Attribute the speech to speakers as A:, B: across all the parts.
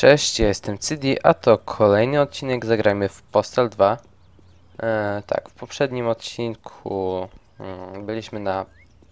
A: Cześć, ja jestem Cidi, a to kolejny odcinek Zagrajmy w Postal 2. E, tak, w poprzednim odcinku mm, byliśmy na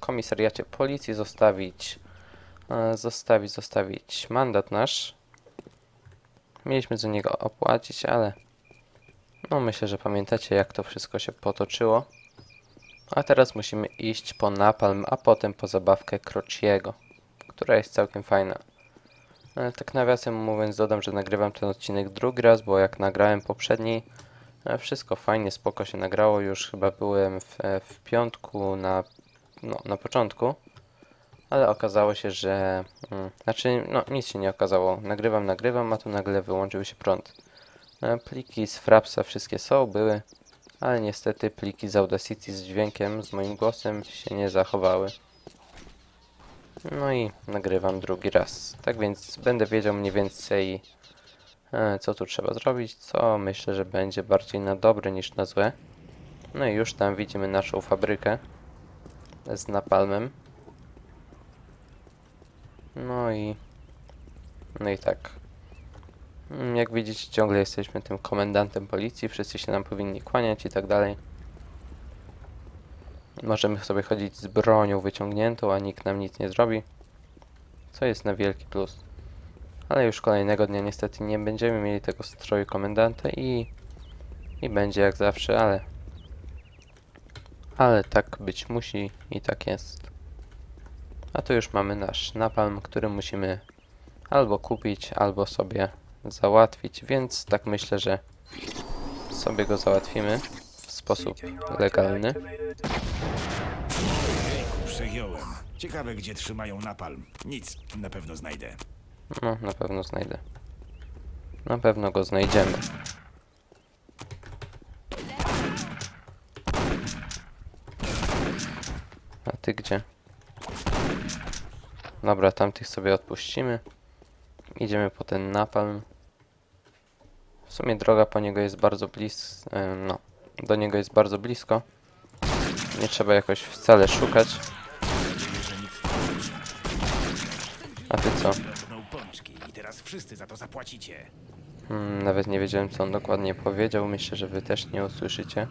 A: komisariacie policji zostawić, e, zostawić, zostawić mandat nasz. Mieliśmy za niego opłacić, ale no myślę, że pamiętacie jak to wszystko się potoczyło. A teraz musimy iść po napalm, a potem po zabawkę Crociego, która jest całkiem fajna. E, Tak nawiasem mówiąc dodam, że nagrywam ten odcinek drugi raz, bo jak nagrałem poprzedni, e, wszystko fajnie, spoko się nagrało. Już chyba byłem w, e, w piątku na, no, na początku, ale okazało się, że... Mm, znaczy, no nic się nie okazało. Nagrywam, nagrywam, a tu nagle wyłączył się prąd. E, Pliki z Frapsa wszystkie są, były, ale niestety pliki z Audacity z dźwiękiem, z moim głosem się nie zachowały. No i nagrywam drugi raz. Tak więc będę wiedział mniej więcej e, co tu trzeba zrobić, co myślę, że będzie bardziej na dobre niż na złe. No i już tam widzimy naszą fabrykę z napalmem. No i no i tak. Mm, Jak widzicie ciągle jesteśmy tym komendantem policji, wszyscy się nam powinni kłaniać i tak dalej. Możemy sobie chodzić z bronią wyciągniętą, a nikt nam nic nie zrobi. Co jest na wielki plus. Ale już kolejnego dnia niestety nie będziemy mieli tego stroju komendanta i... I będzie jak zawsze, ale... Ale tak być musi i tak jest. A tu już mamy nasz napalm, który musimy albo kupić, albo sobie załatwić, więc tak myślę, że sobie go załatwimy w sposób legalny.
B: Przegiąłem. Ciekawe, gdzie trzymają napalm. Nic, na pewno znajdę.
A: No, na pewno znajdę. Na pewno go znajdziemy. A ty gdzie? Dobra, tamtych sobie odpuścimy. Idziemy po ten napalm. W sumie droga po niego jest bardzo blisko. No, do niego jest bardzo blisko. Nie trzeba jakoś wcale szukać. A ty co? Hmm, nawet nie wiedziałem, co on dokładnie powiedział. Myślę, że wy też nie usłyszycie.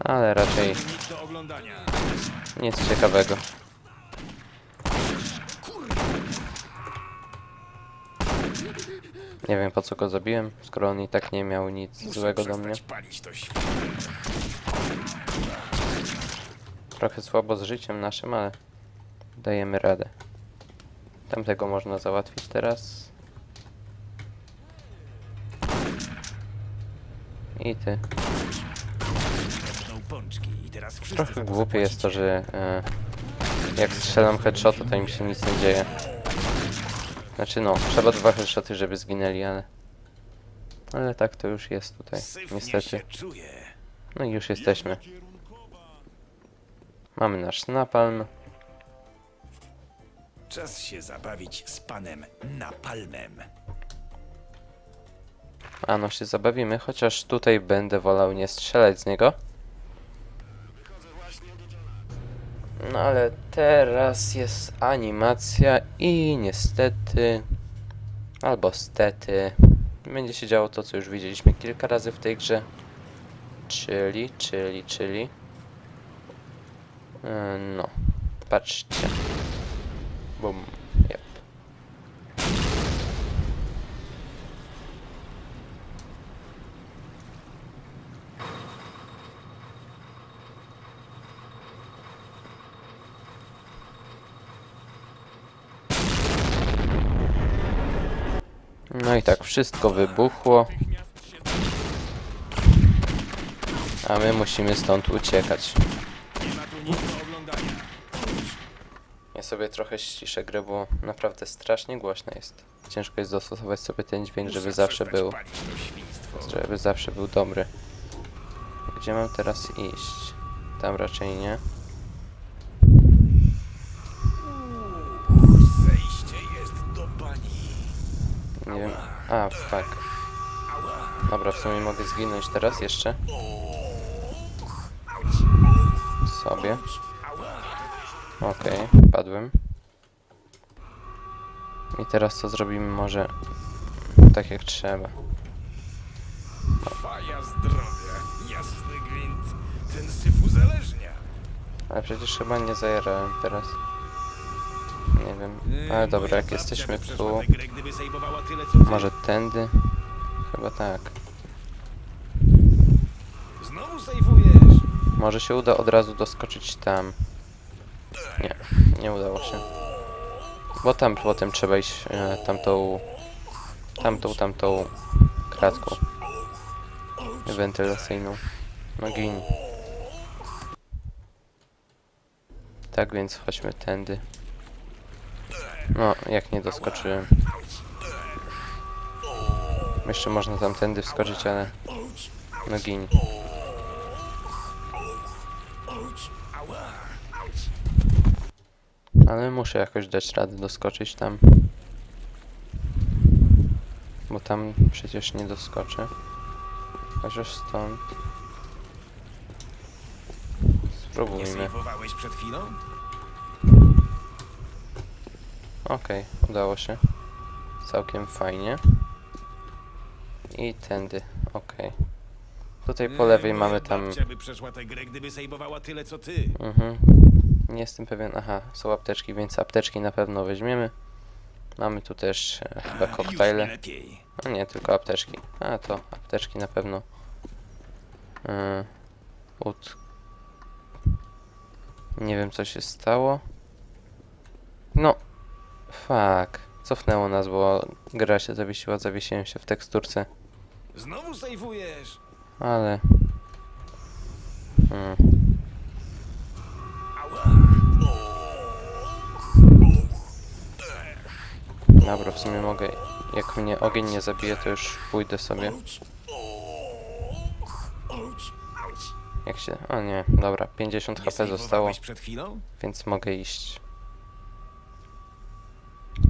A: Ale raczej
B: nic
A: ciekawego. Nie wiem po co go zabiłem, skoro on i tak nie miał nic
B: Muszę
A: złego do mnie.
B: przestać palić to świat.
A: Trochę słabo z życiem naszym, ale dajemy radę. Tamtego można załatwić teraz. I ty. Trochę głupie jest to, że e, jak strzelam headshota, to im się nic nie dzieje. Znaczy no, trzeba dwa headshoty, żeby zginęli, ale... Ale tak to już jest tutaj, niestety. No i już jesteśmy. Mamy nasz napalm.
B: Czas się zabawić z panem napalmem.
A: A no się zabawimy, chociaż tutaj będę wolał nie strzelać z niego. No ale teraz jest animacja i niestety, albo stety, będzie się działo to, co już widzieliśmy kilka razy w tej grze. Czyli, czyli, czyli... E, No, patrzcie. Bum, yep. No i tak, wszystko wybuchło. A my musimy stąd uciekać. Ja sobie trochę ściszę grę, bo naprawdę strasznie głośno jest. Ciężko jest dostosować sobie ten dźwięk, żeby zawsze był, żeby zawsze był dobry. Gdzie mam teraz iść? Tam raczej nie. Nie wiem. A, fuck. Dobra, w sumie mogę zginąć teraz jeszcze. Sobie. Okej, padłem. I teraz co zrobimy może tak jak trzeba.
B: Faja zdrowia, jasny gwint. Ten syf uzależnia.
A: Ale przecież chyba nie zajarałem teraz. Wiem. Ale dobra, jak jesteśmy tu, może tędy? Chyba tak. Może się uda od razu doskoczyć tam. Nie, nie udało się. Bo tam potem trzeba iść e, tamtą, tamtą, tamtą kratką wentylacyjną. No gin. Tak więc chodźmy tędy. No, jak nie doskoczyłem. Jeszcze można tamtędy wskoczyć, ale... No gin. Ale muszę jakoś dać radę doskoczyć tam. Bo tam przecież nie doskoczę. Chociaż stąd.
B: Nie
A: Spróbujmy.
B: sejwowałeś przed chwilą?
A: Okej, udało się. Całkiem fajnie. I tędy, okej. Tutaj po
B: Yy,
A: lewej mamy tam...
B: babcia by przeszła tę grę, gdyby tyle, co ty.
A: Mhm. Nie jestem pewien. Aha, są apteczki, więc apteczki na pewno weźmiemy. Mamy tu też e, chyba koktajle. A nie, tylko apteczki. A to apteczki na pewno. Yy, ud... Nie wiem co się stało. No. Fuck. Cofnęło nas, bo gra się zawiesiła, zawiesiłem się w teksturce.
B: Znowu sejwujesz.
A: Ale... Mm. Dobra, w sumie mogę... Jak mnie ogień nie zabije, to już pójdę sobie. Jak się... O nie, dobra, 50
B: Nie
A: HP zostało,
B: sejwowałeś przed chwilą?
A: więc mogę iść.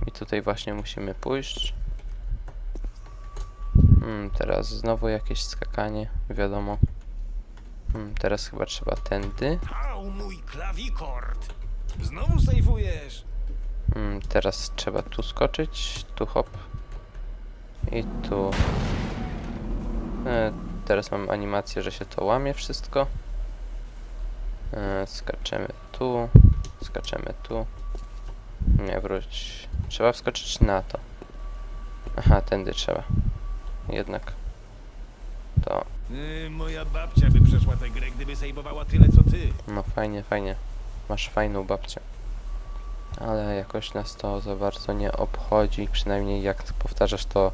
A: I tutaj właśnie musimy pójść. Hmm, teraz znowu jakieś skakanie, wiadomo. Hmm, teraz chyba trzeba tędy.
B: Au, mój klawikord. Znowu sejwujesz.
A: Hmm, teraz trzeba tu skoczyć, tu hop. I tu. E, teraz mam animację, że się to łamie wszystko. E, skaczemy tu, skaczemy tu. Nie, wróć. Trzeba wskoczyć na to. Aha, tędy trzeba. Jednak. To,
B: Yy, moja babcia by przeszła tę grę, gdyby sejmowała tyle, co ty.
A: no fajnie, fajnie. Masz fajną babcię. Ale jakoś nas to za bardzo nie obchodzi, przynajmniej jak powtarzasz to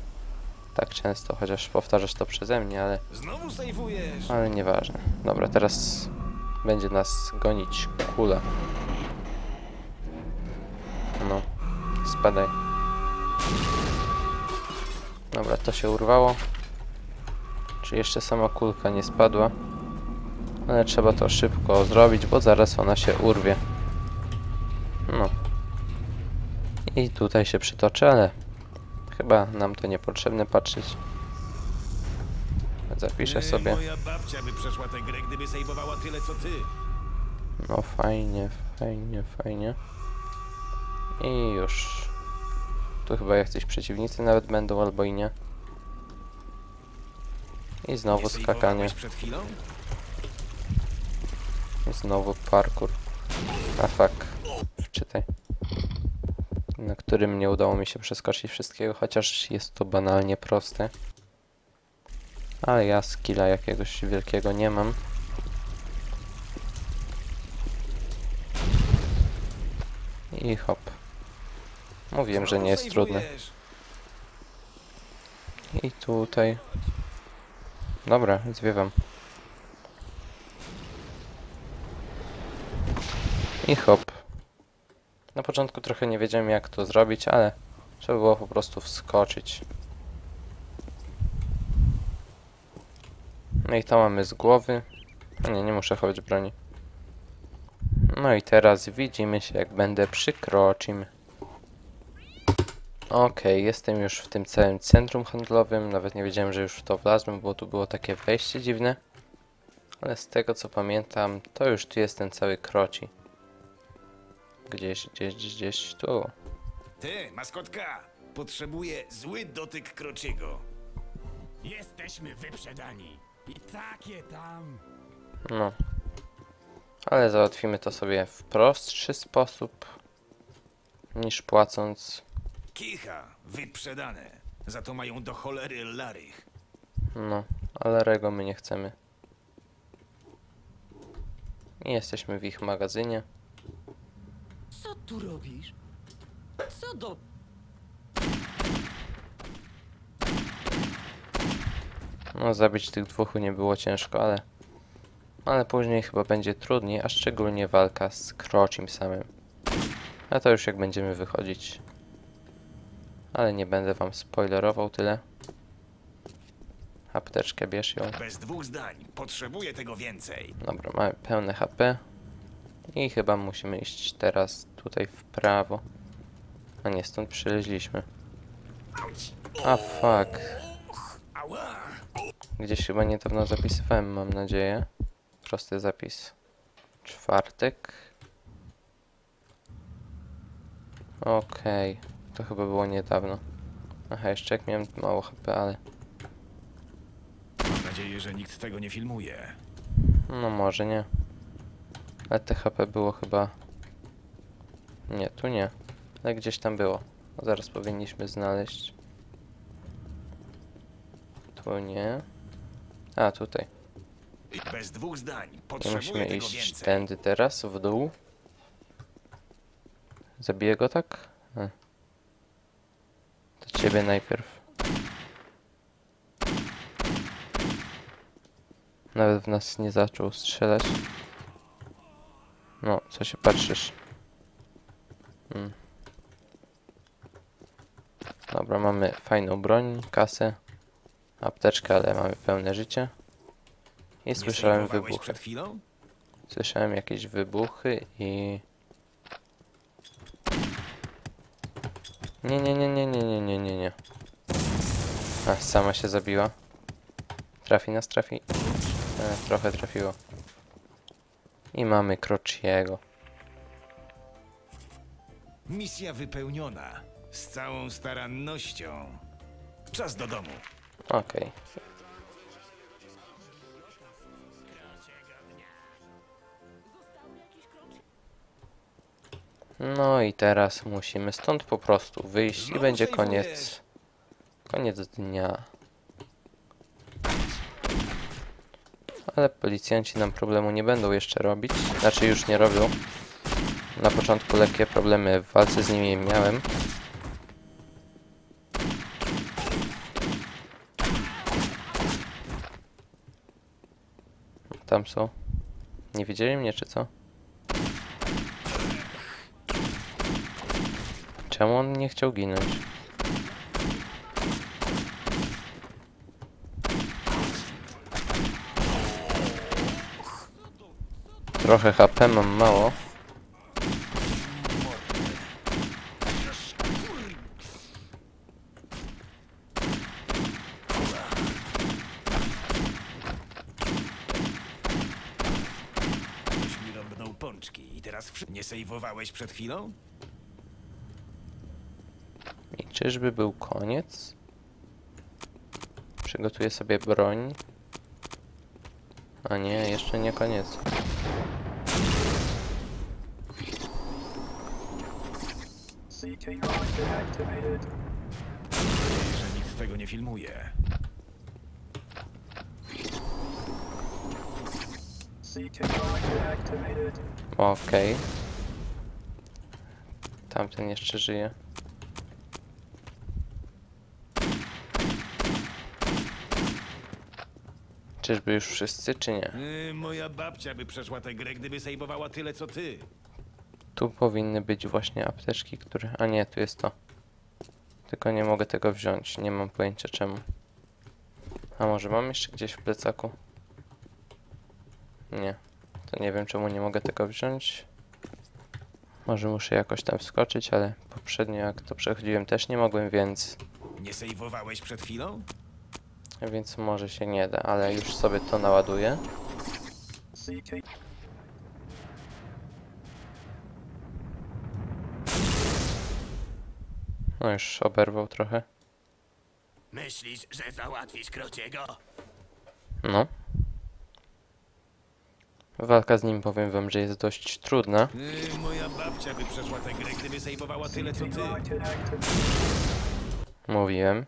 A: tak często, chociaż powtarzasz to przeze mnie, ale,
B: Znowu
A: ale nieważne. Dobra, teraz będzie nas gonić kula. No, spadaj. Dobra, to się urwało. Czy jeszcze sama kulka nie spadła? Ale trzeba to szybko zrobić, bo zaraz ona się urwie. No. I tutaj się przytoczy, ale chyba nam to niepotrzebne patrzeć. Zapiszę sobie. No fajnie, fajnie, fajnie. I już. Tu chyba jacyś przeciwnicy nawet będą, albo i nie. I znowu
B: Nie
A: skakanie. I znowu parkour. A fuck. Wczytaj. Na którym nie udało mi się przeskoczyć wszystkiego, chociaż jest to banalnie proste. Ale ja skilla jakiegoś wielkiego nie mam. I hop. Mówiłem, że nie jest
B: sejwujesz.
A: I tutaj. Dobra, zwiewam. I hop. Na początku trochę nie wiedziałem jak to zrobić, ale trzeba było po prostu wskoczyć. No i to mamy z głowy. A nie, nie muszę chować broni. No i teraz widzimy się jak będę przykroczim. Okej, jestem już w tym całym centrum handlowym. Nawet nie wiedziałem, że już w to wlazłem, bo tu było takie wejście dziwne. Ale z tego co pamiętam, to już tu jest ten cały kroci. Gdzieś, gdzieś, gdzieś, tu.
B: Ty, maskotka, potrzebuję zły dotyk Krociego.
C: Jesteśmy wyprzedani. I takie tam.
A: No. Ale załatwimy to sobie w prostszy sposób niż płacąc.
B: Kicha, wyprzedane. Za to mają do cholery larych.
A: No, ale rego my nie chcemy. I jesteśmy w ich magazynie.
D: Co tu robisz? Co do...
A: No, zabić tych dwóch nie było ciężko, ale. Ale później chyba będzie trudniej, a szczególnie walka z Krocim samym. A to już jak będziemy wychodzić. Ale nie będę wam spoilerował tyle. Apteczkę bierz ją.
B: Bez dwóch zdań, potrzebuję tego więcej.
A: Dobra, mamy pełne HP. I chyba musimy iść teraz tutaj w prawo. A nie, stąd przyleźliśmy. A fuck. Gdzieś chyba niedawno zapisywałem, mam nadzieję. Prosty zapis. Czwartek. Okej, to chyba było niedawno. Aha, jeszcze jak miałem mało HP, ale
B: Mam nadzieję, że nikt tego nie filmuje.
A: no może nie. Ale te HP było chyba... Nie, tu nie. Ale gdzieś tam było. Zaraz powinniśmy znaleźć. Tu nie. A, tutaj.
B: Bez dwóch zdań,
A: I
B: potrzebuję
A: musimy
B: tego
A: iść
B: więcej.
A: tędy teraz, w dół. Zabiję go tak? A. To ciebie najpierw. Nawet w nas nie zaczął strzelać. No, co się patrzysz? Hmm. Dobra, mamy fajną broń, kasę, apteczkę, ale mamy pełne życie. I
B: Nie
A: słyszałem wybuchy. Słyszałem jakieś wybuchy i... Nie, nie, nie, nie, nie, nie, nie, nie, nie. A, sama się zabiła. Trafi nas, trafi. E, trochę trafiło. I mamy Crociego.
B: Misja wypełniona. Z całą starannością. Czas do domu.
A: Okej. No i teraz musimy stąd po prostu wyjść i będzie koniec. Koniec dnia. Ale policjanci nam problemu nie będą jeszcze robić. Znaczy już nie robią. Na początku lekkie problemy w walce z nimi miałem. Tam są. Nie widzieli mnie, czy co? Czemu on nie chciał ginąć? Trochę HP mam mało.
B: Ktoś mi rąbnął pączki i teraz nie sejwowałeś przed chwilą?
A: Czyżby był koniec? Przygotuję sobie broń. A nie, jeszcze nie koniec.
B: Że nikt tego nie filmuje.
A: Okej. Tamten jeszcze żyje. Czyżby już wszyscy, czy nie?
B: Yy, moja babcia by przeszła tę grę, gdyby sejwowała tyle co ty.
A: Tu powinny być właśnie apteczki, które... A nie, tu jest to. Tylko nie mogę tego wziąć. Nie mam pojęcia czemu. A może mam jeszcze gdzieś w plecaku? Nie. To nie wiem czemu nie mogę tego wziąć. Może muszę jakoś tam wskoczyć, ale poprzednio jak to przechodziłem też nie mogłem, więc...
B: Nie sejwowałeś przed chwilą?
A: Więc może się nie da, ale już sobie to naładuję. No już oberwał trochę.
C: Myślisz, że załatwisz Krociego?
A: No. Walka z nim powiem wam, że jest dość trudna.
B: Yy, moja babcia by przeszła tę grę, gdyby sejwowała tyle, co ty.
A: Mówiłem.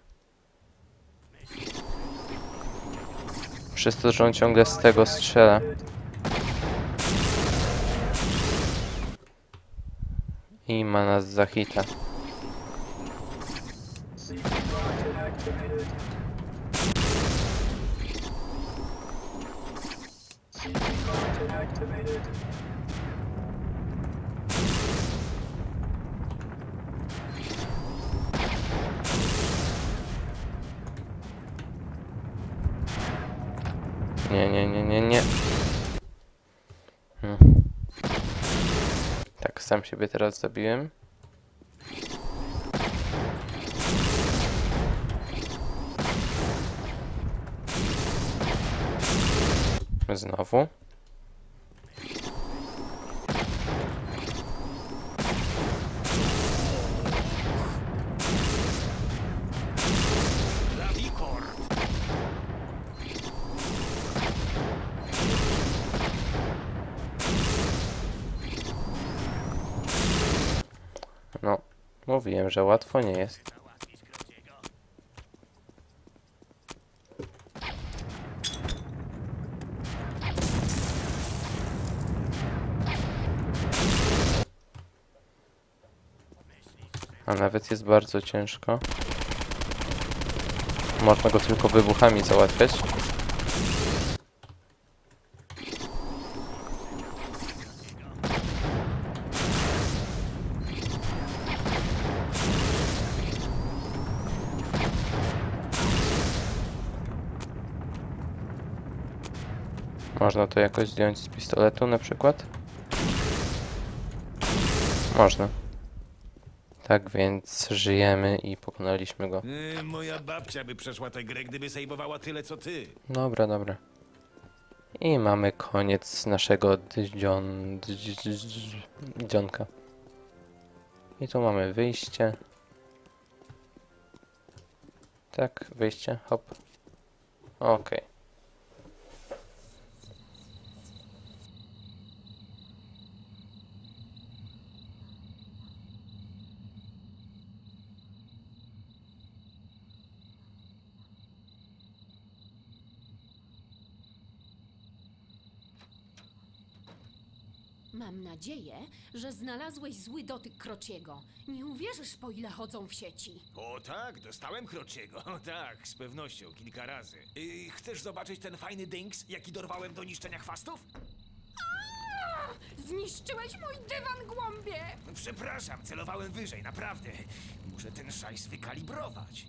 A: Przez to, że on ciągle z tego strzela. I ma nas za hita. Nie, nie. Hmm. Tak, sam siebie teraz zabiłem. Znowu.
C: Klavikord!
A: No, mówiłem, że łatwo nie jest. A nawet jest bardzo ciężko. Można go tylko wybuchami załatwiać. Można to jakoś zdjąć z pistoletu na przykład? Można. Tak więc żyjemy i pokonaliśmy go.
B: Yy, moja babcia by przeszła tę grę, gdyby sejwowała tyle, co ty.
A: Dobra, dobra. I mamy koniec naszego dzion... dzionka. I tu mamy wyjście. Tak, wyjście, hop. Okej.
E: Mam nadzieję, że znalazłeś zły dotyk Krociego. Nie uwierzysz, po ile chodzą w sieci.
B: O tak, dostałem Krociego. Tak, z pewnością, kilka razy. Yy, chcesz zobaczyć ten fajny dings, jaki dorwałem do niszczenia chwastów?
E: Zniszczyłeś mój dywan, głąbie!
B: Przepraszam, celowałem wyżej, naprawdę. Muszę ten szajs wykalibrować.